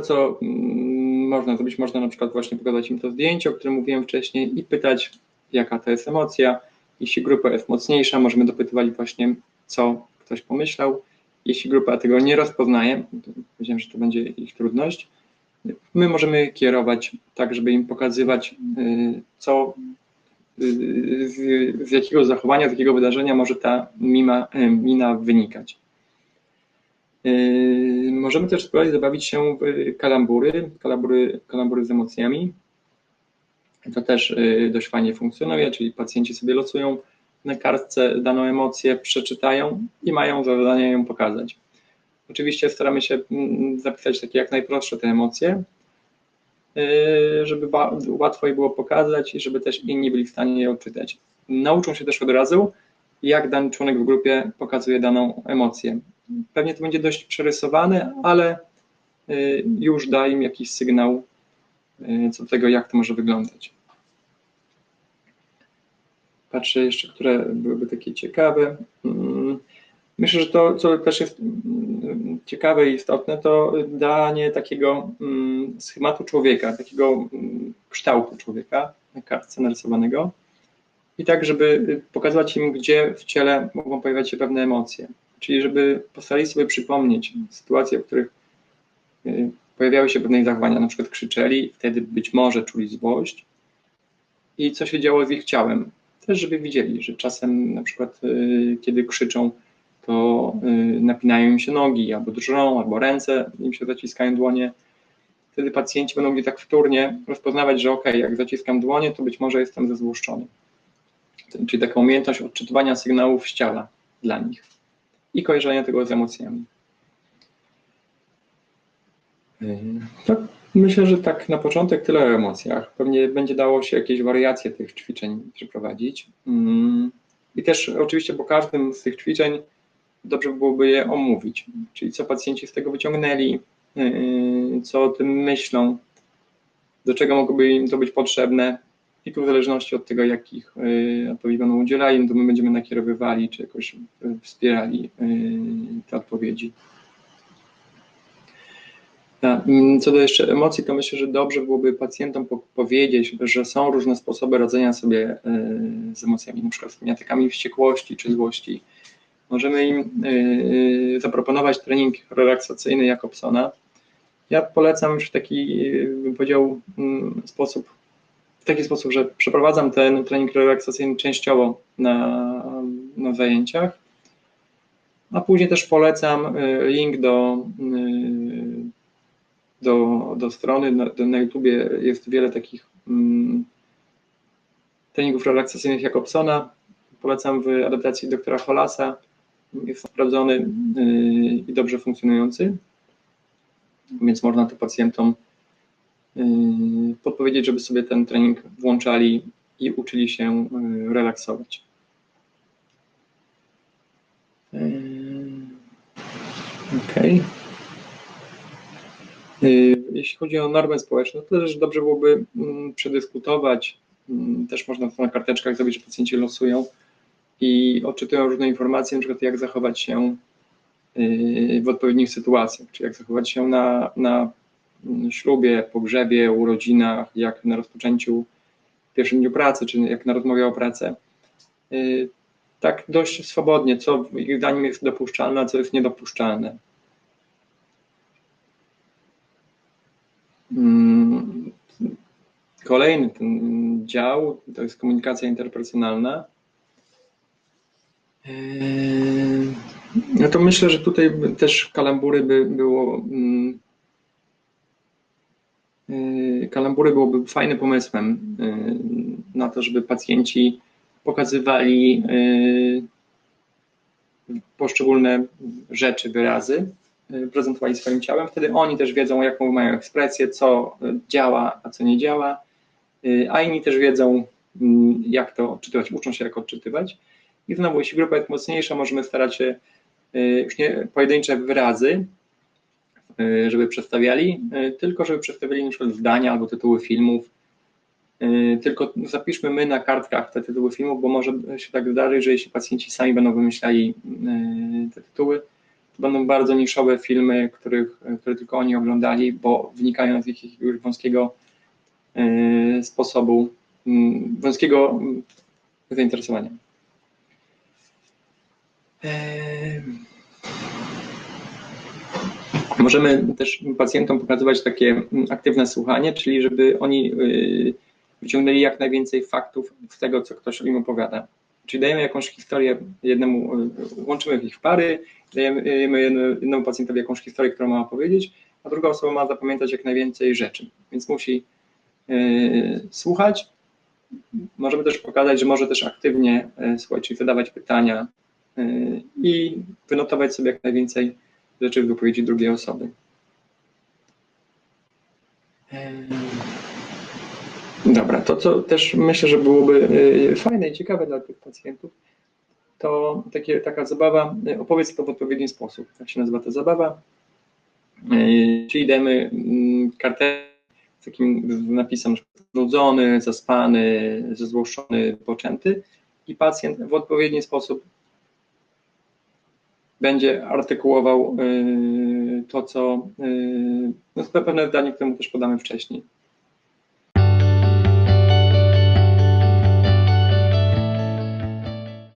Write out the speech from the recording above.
co mm, można zrobić, można na przykład właśnie pokazać im to zdjęcie, o którym mówiłem wcześniej i pytać, jaka to jest emocja. Jeśli grupa jest mocniejsza, możemy dopytywać właśnie, co ktoś pomyślał. Jeśli grupa tego nie rozpoznaje, powiedziałem, że to będzie ich trudność, my możemy kierować tak, żeby im pokazywać, y, co y, z, z jakiego zachowania, z jakiego wydarzenia może ta mima, y, mina wynikać. Możemy też spróbować zabawić się w kalambury, kalambury, kalambury z emocjami. To też dość fajnie funkcjonuje, czyli pacjenci sobie losują na kartce daną emocję, przeczytają i mają za zadanie ją pokazać. Oczywiście staramy się mm, zapisać takie jak najprostsze te emocje, y, żeby łatwo je było pokazać i żeby też inni byli w stanie je odczytać. Nauczą się też od razu, jak dany członek w grupie pokazuje daną emocję. Pewnie to będzie dość przerysowane, ale y, już da im jakiś sygnał y, co do tego, jak to może wyglądać. Patrzę jeszcze, które byłyby takie ciekawe. Mm, myślę, że to, co też jest mm, ciekawe i istotne, to danie takiego mm, schematu człowieka, takiego kształtu człowieka na kartce narysowanego. I tak, żeby pokazywać im, gdzie w ciele mogą pojawiać się pewne emocje. Czyli żeby postarali sobie przypomnieć sytuacje, w których y, pojawiały się pewne zachowania, na przykład krzyczeli, wtedy być może czuli złość i co się działo z ich ciałem też żeby widzieli, że czasem na przykład y, kiedy krzyczą, to y, napinają im się nogi, albo drżą, albo ręce im się zaciskają dłonie. Wtedy pacjenci będą mogli tak wtórnie rozpoznawać, że ok, jak zaciskam dłonie, to być może jestem zezłoszczony. Czyli taka umiejętność odczytywania sygnałów z ciała dla nich i kojarzenia tego z emocjami. Y, tak Myślę, że tak na początek tyle o emocjach. Pewnie będzie dało się jakieś wariacje tych ćwiczeń przeprowadzić. Mm. I też oczywiście po każdym z tych ćwiczeń dobrze byłoby je omówić, czyli co pacjenci z tego wyciągnęli, yy, co o tym myślą, do czego mogłoby im to być potrzebne tu w zależności od tego, jakich yy, odpowiedzi będą udzielali, no to my będziemy nakierowywali czy jakoś yy, wspierali te odpowiedzi. Mm, co do jeszcze emocji, to myślę, że dobrze byłoby pacjentom powiedzieć, że są różne sposoby radzenia sobie z emocjami, przykład z tymi atakami wściekłości czy złości. Możemy im zaproponować trening relaksacyjny Jakobsona. Ja polecam już w taki, bym powiedział, mm, sposób, w taki sposób, że przeprowadzam ten trening relaksacyjny częściowo na, na zajęciach, a później też polecam link do do, do strony. Na, na YouTubie jest wiele takich mm, treningów relaksacyjnych Jakobsona. Polecam w adaptacji doktora Holasa. Jest sprawdzony yy, i dobrze funkcjonujący, więc można to pacjentom podpowiedzieć, żeby sobie ten trening włączali i uczyli się yy, relaksować. Yy, okej. Y, jeśli chodzi o normę społeczną, to też dobrze byłoby mm, przedyskutować. Mm, też można to na karteczkach zrobić, że pacjenci losują i odczytują różne informacje, na przykład jak zachować się y, w odpowiednich sytuacjach, czy jak zachować się na, na ślubie, pogrzebie, urodzinach, jak na rozpoczęciu w pierwszym dniu pracy, czy jak na rozmowie o pracę. Y, tak dość swobodnie, co ich zdaniem jest dopuszczalne, a co jest niedopuszczalne. Mm, kolejny ten dział to jest komunikacja interpersonalna. Eee, no to myślę, że tutaj też kalambury by było. Kalambury byłoby fajnym pomysłem eee, na to, żeby pacjenci pokazywali poszczególne rzeczy, wyrazy Y, prezentowali swoim ciałem, wtedy oni też wiedzą, jaką mają ekspresję, co działa, a co nie działa, y, a inni też wiedzą, mm, jak to odczytywać, uczą się, jak odczytywać. I znowu, jeśli grupa jest mocniejsza, możemy starać się y, już nie pojedyncze wyrazy, żeby przedstawiali, tylko żeby przedstawiali na przykład zdania albo tytuły filmów. Tylko zapiszmy my na kartkach te tytuły filmów, bo może się tak zdarzyć, że jeśli pacjenci sami będą wymyślali te tytuły, to będą bardzo niszowe filmy, których, które tylko oni oglądali, bo wnikają z jakiegoś wąskiego y, sposobu, y, wąskiego y, zainteresowania. Możemy też pacjentom pokazywać takie aktywne słuchanie, czyli żeby oni wyciągnęli jak najwięcej faktów z tego, co ktoś im opowiada. Czyli dajemy jakąś historię jednemu, łączymy ich w pary, dajemy jednemu pacjentowi jakąś historię, którą ma opowiedzieć, a druga osoba ma zapamiętać jak najwięcej rzeczy, więc musi yy, słuchać. Możemy też pokazać, że może też aktywnie słuchać, czyli zadawać pytania i wynotować sobie jak najwięcej rzeczy w wypowiedzi drugiej osoby. Dobra, to co też myślę, że byłoby y, fajne i ciekawe dla tych pacjentów, to takie, taka zabawa, y, opowiedz to w odpowiedni sposób. Jak się nazywa ta zabawa? Y, czyli dajemy mm, kartę z takim napisem znudzony, zaspany, zezłoszczony, poczęty i pacjent w odpowiedni sposób będzie artykułował to, co no, pewne zdanie, które mu też podamy wcześniej.